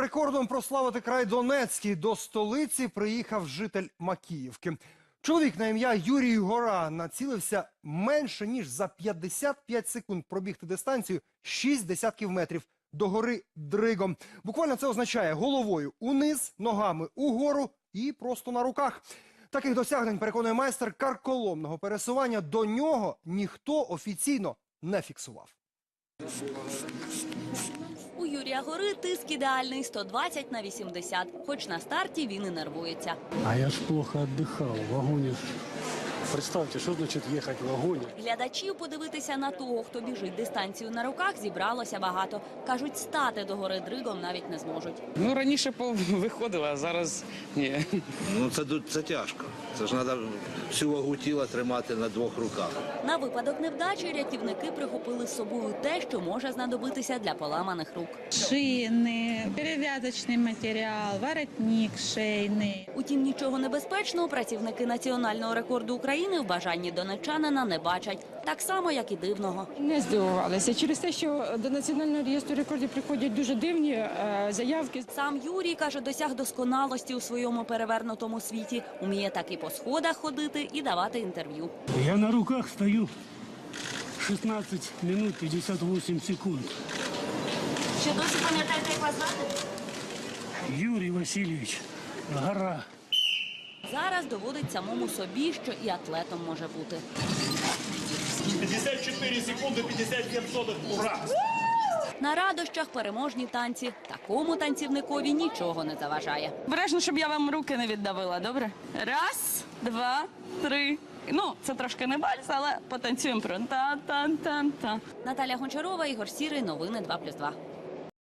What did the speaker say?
Рекордом прославити край Донецький до столиці приїхав житель Макіївки. Чоловік на ім'я Юрій Гора націлився менше ніж за 55 секунд пробігти дистанцію 6 десятків метрів до гори Дригом. Буквально це означає головою униз, ногами угору і просто на руках. Таких досягнень переконує майстер карколомного пересування. До нього ніхто офіційно не фіксував. У Юрія Гори тиск ідеальний 120 на 80. Хоч на старті він і нервується. А я ж плохо отдыхал в вагоне. ж. Представьте, что значит ехать в вагоне. Глядачів подивитися на того, хто біжить дистанцію на руках, зібралося багато. Кажуть, стати до гори дригом навіть не зможуть. Ну, раніше виходило, а зараз ні. Ну це, це тяжко. Це ж треба всю вагу тіла тримати на двох руках. На випадок невдачі рятівники прихопили з собою те, що може знадобитися для поламаних рук. шины, перевязочный материал, воротник шейный. Утім, нічого небезпечного працівники національного рекорду України в бажанні донеччанина не бачать, так само як і дивного. Не здивувалися через те, що до національного реєстру рекордів приходять дуже дивні е, заявки. Сам Юрій каже, досяг досконалості у своєму перевернутому світі. Уміє так і по сходах ходити і давати інтерв'ю. Я на руках стою 16 минут 58 секунд. Ще досі пам'ятаєте, як вас звати? Юрий Васильевич, гора. Зараз доводить самому собі, що і атлетом може бути. 54 секунди 57 сотих. Ура! На радощах переможні танці. Такому танцівникові нічого не заважає. Бережно, щоб я вам руки не віддавила, добре? Раз, два, три. Ну, це трошки не вальс, але потанцюємо про та-та-та-та. Наталя Гончарова, Ігор Сірий. Новини 2+,2.